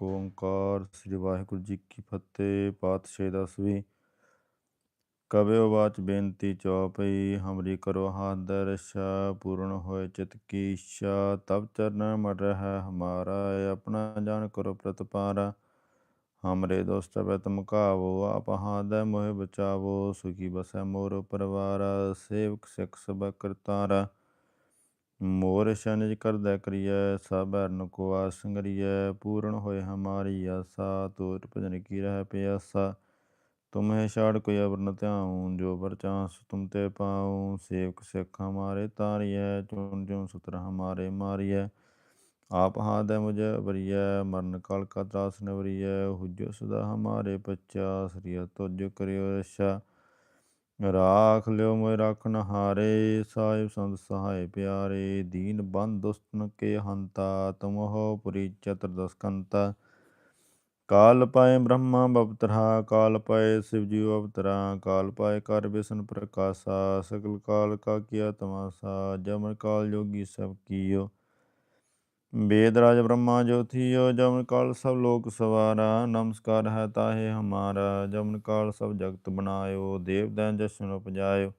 ਏਕ ਓੰਕਾਰ, ਸ੍ਰੀ ਵਾਹਿਗੁਰੂ ਜੀ ਕੀ ਫਤਿਹ, ਪਾਤਸ਼ਾਹ ਦਸਵੀਂ ਕਬਿਓ ਬਾਚ ਬੇਨਤੀ ਚੌਪਈ, ਹਮਰੀ ਕਰੋ ਹਾਥ ਦਰ ਪੂਰਨ ਹੋਏ ਚਿਤ ਕੀ ਇੱਛਾ ਤਬ ਚਰਨ ਮਰ ਰਹਿ ਹਮਾਰਾ, ਆਪਣਾ ਜਾਣ ਕਰੋ ਪ੍ਰਤਪਾਰਾ। ਹਮਰੇ ਦੋਸਤ ਬਤ ਮੁਕਾਵੋ ਆਪ ਹਾਦੈ ਮੋਹਿ ਬਚਾਵੋ, ਸੁਖੀ ਬਸੈ ਮੋਰ ਪਰਵਾਰਾ, ਸੇਵਕ ਸਿਖ ਸਭ ਕਰਤਾਰਾ। ਮੋਰ ਸ਼ਨਿਜ ਕਰਦਾ ਕਰੀਐ, ਸਭ ਹਰਨ ਕੋ ਆਸੰਗਰੀਐ ਪੂਰਨ ਹੋਏ ਹਮਾਰੀ ਆਸਾ, ਤੋਰ ਭਜਨ ਕੀ ਰਹਿ ਪਿਆਸਾ। ਤੁਮਹਿ ਛਾੜ ਕੋਈ ਅਵਰ ਨ ਧਿਆਉ ਜੋ ਵਰ ਚਾਂਸ ਤੁਮ ਤੇ ਪਾਉ ਸੇਵਕ ਸਿੱਖ ਹਮਾਰੇ ਤਾਰੀਐ, ਚੁਣ ਚੁਣ ਸੁਤਰ ਹਮਾਰੇ ਮਾਰੀਐ। ਆਪ ਹਾਦੈ ਮੁਝੇ ਵਰੀਐ ਮਰਨ ਕਾਲ ਕਾ ਤਰਾਸ ਨਵਰੀਐ। ਹੁਜੋ ਸਦਾ ਹਮਾਰੇ ਪੱਚਾ ਸ੍ਰੀ ਤੁਜ ਕਰਿਓ ਰਛਾ। ਰਾਖ ਲਿਓ ਮੋਇ ਰਾਖਨ ਹਾਰੇ ਸਾਹਿਬ ਸੰਤ ਸਹਾਇ ਪਿਆਰੇ, ਦੀਨ ਬੰਦ ਦੁਸਤਨ ਕੇ ਹੰਤਾ ਤੁਮਹੁ ਪੁਰੀ ਚਤਰ ਦਸਕੰਤਾ। ਕਾਲ ਪਾਏ ਬ੍ਰਹਮਾ ਬਵਤਰਾ ਕਾਲ ਪਾਏ ਸਿਵ ਜੀ ਅਵਤਰਾ, ਕਾਲ ਪਾਏ ਕਰ ਬਿਸ਼ਨ ਪ੍ਰਕਾਸ਼ਾ, ਸਗਲ ਕਾਲ ਕਾ ਕੀਆ ਤਮਾਸਾ, ਜਮਨ ਕਾਲ ਜੋਗੀ ਸਭ ਕੀਓ। ਬੇਦ ਰਾਜ ਬ੍ਰਹਮਾ ਜੋਤੀਓ ਜਮਨ ਕਾਲ ਸਭ ਲੋਕ ਸਵਾਰਾ ਨਮਸਕਾਰ ਹੈ ਤਾਹੇ ਹਮਾਰਾ ਜਮਨ ਕਾਲ ਸਭ ਜਗਤ ਬਨਾਇਓ ਦੇਵਦਾਨ ਜਸ਼ਨ ਉਪਜਾਇਓ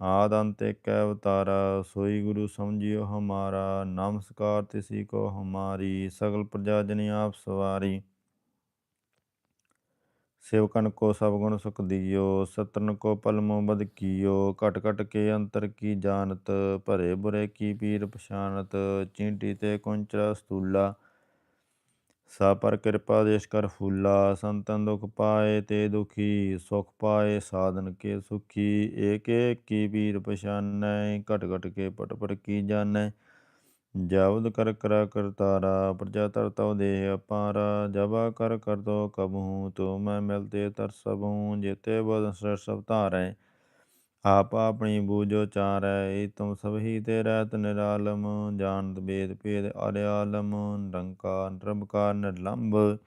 ਆਦ ਅੰਤ ਇੱਕ ਅਵਤਾਰਾ ਸੋਈ ਗੁਰੂ ਸਮਝਿਓ ਹਮਾਰਾ ਨਮਸਕਾਰ ਤਿਸੀ ਕੋ ਹਮਾਰੀ ਸਗਲ ਪ੍ਰਜਾ ਜਨ ਆਪ ਸਵਾਰੀ सेवकन को सब गुण सुख दियो सत्रन को पलमो बद कियो घट घट के अंतर की जानत भरे बुरे की पीर पछानत चींटी ते कुंचरा स्थूला सा पर कृपा देश कर फूला संतन दुख पाए ते दुखी सुख पाए साधन के सुखी एक एक की पीर पछान घट घट के पट पट की जानै ਜਾਵਦ ਕਰ ਕਰਾ ਕਰਤਾਰਾ ਪ੍ਰਜਾ ਤਰ ਤਉ ਦੇਹ ਅਪਾਰਾ, ਜਬਾ ਕਰ ਕਰ ਤੋ ਕਬਹੂ, ਤੋ ਮੈਂ ਮਿਲਤੇ ਤਰ ਸਭੂ ਜੇਤੇ ਬਦ ਸਰ ਸਭ ਧਾਰੈ। ਆਪ ਆਪਣੀ ਬੂਝੋ ਚਾਰੈ ਏ ਤੁਮ ਸਭ ਹੀ ਤੇ ਰਹਿਤ ਨਿਰਾਲਮ, ਜਾਣਤ ਬੇਦ ਭੇਦ ਅਰਿਆਲਮ ਨਿਰੰਕਾਰ ਨਿਰਭਕਾਰ ਨਿਰਲੰਭ।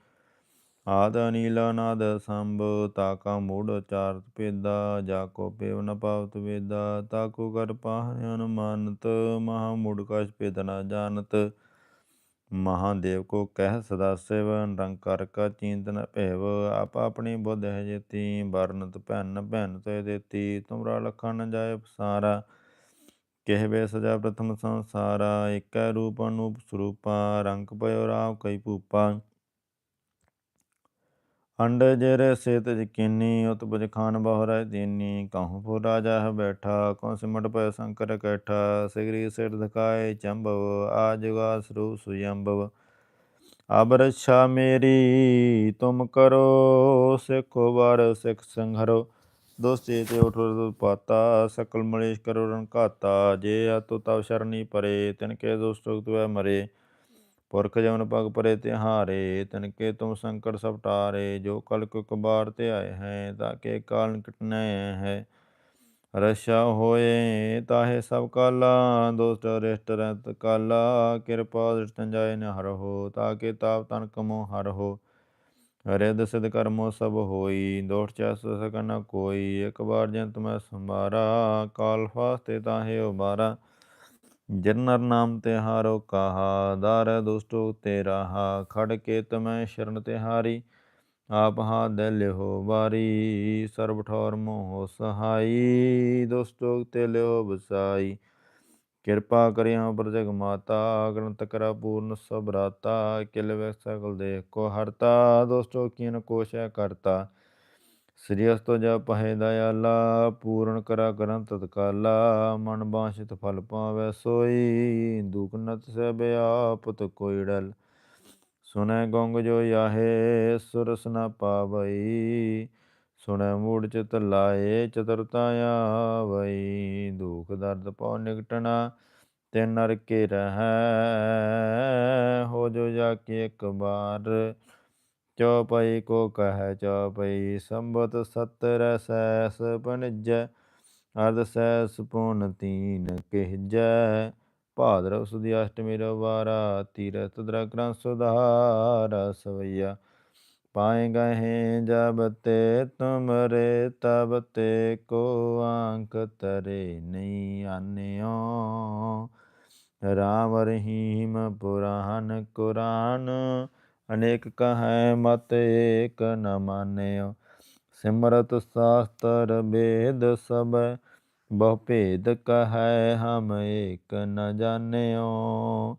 ਆਦ ਅਨੀਲ ਅਨਾਦ ਸੰਭ, ਤਾਕਾ ਮੂੜ ਚਾਰਤ ਭੇਦਾ ਜਾ ਕੋ ਪੇਵ ਨ ਪਾਵਤ ਵੇਦਾ, ਤਾਕੋ ਕਰ ਪਾਹ ਅਨੁਮਾਨਤ, ਮਹਾ ਮੂੜ ਕਛ ਭੇਦ ਨ ਜਾਣਤ। ਮਹਾਦੇਵ ਕੋ ਕਹਿ ਸਦਾ ਸਿਵ, ਨਿਰੰਕਾਰ ਕਾ ਚਿੰਤਨ ਭੇਵ, ਆਪ ਆਪਣੀ ਬੁੱਧ ਹੈ ਜੇਤੀ ਵਰਨਤ ਭੈਨ ਭੈਨ ਤੇ ਦੇਤੀ, ਤੁਮਰਾ ਲਖਨ ਜਾਏ ਪਸਾਰਾ। ਕਹਿਵੇ ਸਜਾ ਪ੍ਰਥਮ ਸੰਸਾਰਾ ਇਕੈ ਰੂਪ ਅਨੂਪ ਸਰੂਪਾ, ਰੰਗ ਪਇਓ ਰਾਵ ਕਈ ਭੂਪਾ। ਅੰਡ ਜਰ ਸੇਤ ਜਕੀਨੀ ਉਤ ਬਜ ਖਾਨ ਬਹੁ ਰਹਿ ਦੀਨੀ। ਕਹੂੰ ਪੁਰ ਰਾਜਾ ਹੈ ਬੈਠਾ ਕਉ ਸਿਮਟ ਪੈ ਸੰਕਰ ਕੈਠਾ। ਸਿਗਰੀ ਸਿਰ ਧਕਾਏ ਚੰਬਵ ਆਜੁਗਾ ਸਰੂਪ ਸੁਯੰਬਵ ਅਬ ਰਛਾ ਮੇਰੀ, ਤੁਮ ਕਰੋ, ਸਿਖੋ ਵਾਰ ਸਿਖ ਸੰਘਰੋ। ਦੋਸਤੇ ਤੇ ਉਠੋ ਪਾਤਾ, ਸਕਲ ਮਲੇਸ਼ ਕਰੋ ਰਨ ਘਾਤਾ। ਜੇ ਅਤੁ ਤਵ ਸ਼ਰਣੀ ਪਰੇ, ਤਿਨ ਕੇ ਦੁਸ਼ਟ ਤੁਐ ਮਰੇ। ਪੁਰਖ ਜਮਨ ਪਗ ਪਰੇ ਤਿਹਾਰੇ, ਤਨ ਕੇ ਤੁਮ ਸੰਕਟ ਸਭ ਟਾਰੇ, ਜੋ ਕਲ ਕੋ ਕਬਾਰ ਤੇ ਆਏ ਹੈ, ਤਾਂ ਕੇ ਕਾਲ ਕਟਨੈ ਹੈ। ਰਸ਼ਾ ਹੋਏ, ਤਾਹੇ ਸਭ ਕਾਲਾ ਦੋਸਤ ਰਿਸ਼ਟ ਰਤ ਕਾਲਾ, ਕਿਰਪਾ ਦ੍ਰਿਸ਼ਟਨ ਜਾਏ ਨ ਹਰ ਹੋ, ਤਾਂ ਕੇ ਤਾਪ ਤਨ ਕਮੋ ਹਰ ਹੋ। ਰਿਦ ਸਿਧ ਕਰਮੋ ਸਭ ਹੋਈ ਦੋਖ ਚਸ ਸਕਨ ਕੋਈ, ਇੱਕ ਬਾਰ ਜੰਤ ਮੈਂ ਸੰਭਾਰਾ, ਕਾਲ ਫਾਸਤੇ ਤਾਹੇ ਉਬਾਰਾ। ਜਨਰ ਨਾਮ ਤੇ ਹਾਰੋ ਕਹਾ, ਦਰ ਦੁਸਟੋ ਤੇ ਰਹਾ ਖੜ ਕੇ ਤਮੈ ਸ਼ਰਨ ਤੇ ਹਾਰੀ, ਆਪ ਹਾ ਦੇ ਲਿਓ ਬਾਰੀ ਸਰਬ ਠੌਰ ਮੋਹ ਸਹਾਈ ਦੁਸਟੋ ਤੇ ਲਿਹੋ ਬਸਾਈ ਕਿਰਪਾ ਕਰਿਆ ਪਰ ਜਗ ਮਾਤਾ, ਗ੍ਰੰਥ ਕਰਾ ਪੂਰਨ ਸਭ ਰਾਤਾ, ਕਿਲ ਵੇ ਸਕਲ ਦੇਖ ਕੋ ਹਰਤਾ ਦੁਸਟੋ ਕੀਨ ਕੋਸ਼ੈ ਕਰਤਾ। ਸ੍ਰੀ ਅਸਤੋ ਜਪ ਪਹਿ ਦਇਆਲਾ, ਪੂਰਨ ਕਰਾ ਕਰੰ ਤਤਕਾਲਾ, ਮਨ ਬਾਸ਼ਿਤ ਫਲ ਪਾਵੈ ਸੋਈ, ਦੁਖ ਨਤ ਸਭ ਆਪਤ ਕੋਈ ਡਲ। ਸੁਨੈ ਗੰਗ ਜੋ ਯਾਹੇ, ਸੁਰਸ ਨ ਪਾਵਈ, ਸੁਣੈ ਮੂੜ ਚਿਤ ਲਾਏ, ਚਤੁਰਤਾ ਆਵਈ, ਦੁਖ ਦਰਦ ਪਉ ਨਿਕਟਣਾ ਤੇ ਨਰ ਕੇ ਰਹੈ, ਹੋ ਜੋ ਜਾ ਕੇ ਇੱਕ ਬਾਰ। ਚੌਪਈ ਕੋ ਕਹਿ ਚੌਪਈ, ਸੰਬਤ ਸਤਰ ਸੈਸ ਪਨਿਜੈ, ਅਰਧ ਸੈਸ ਪੁਨ ਤੀਨ ਕਹਿਜੈ। ਭਾਦਰ ਸੁਦੀ ਅਸ਼ਟਮੀ ਰਵਾਰਾ, ਤੀਰਥ ਦਰਗ੍ਰੰਥ ਸੁਧਾਰ, ਸਵਈਆ ਪਾਏ ਗਏ ਜਬ ਤੇ ਤੁਮਰੇ ਤਬ ਤੇ ਕੋ ਆਂਕ ਤਰੇ ਨਹੀਂ ਆਨਿਓ। ਰਾਮ ਰਹੀਮ ਪੁਰਾਨ ਕੁਰਾਨ ਅਨੇਕ ਕਹੈ ਮਤ ਏਕ ਨ ਮਾਨਿਓ। ਸਿਮਰਤ ਸਾਸਤਰ ਬੇਦ ਸਭ, ਬਹੁ ਭੇਦ ਕਹੈ ਹਮ ਏਕ ਨ ਜਾਣਿਓ।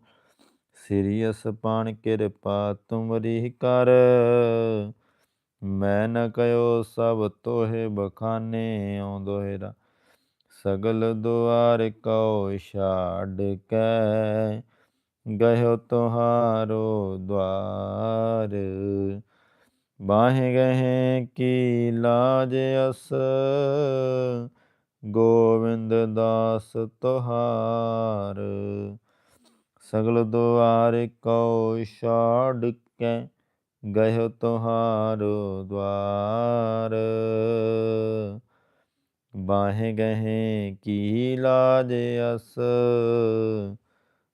ਸ੍ਰੀ ਅਸਪਾਨ ਕਿਰਪਾ ਤੁਮਰੀ ਕਰ, ਮੈਂ ਨ ਕਯੋ ਸਭ ਤੋਹਿ ਬਖਾਨਿਓ ਦੋਹਿਰਾ। ਸਗਲ ਦੁਆਰ ਕਉ ਛਾੜ ਕੇ ਗਇਓ ਤੁਹਾਰੋ ਦਵਾਰ। ਬਾਹੇ ਗਏ ਕੀ ਲਾਜ ਅਸ। ਗੋਵਿੰਦ ਦਾਸ ਤੁਹਾਰ। ਸਗਲ ਦੁਆਰ ਕਉ ਛਾੜ ਕੇ ਗਇਓ ਤੁਹਾਰੋ ਦਵਾਰ। ਬਾਹੇ ਗਏ ਕੀ ਲਾਜ ਅਸ।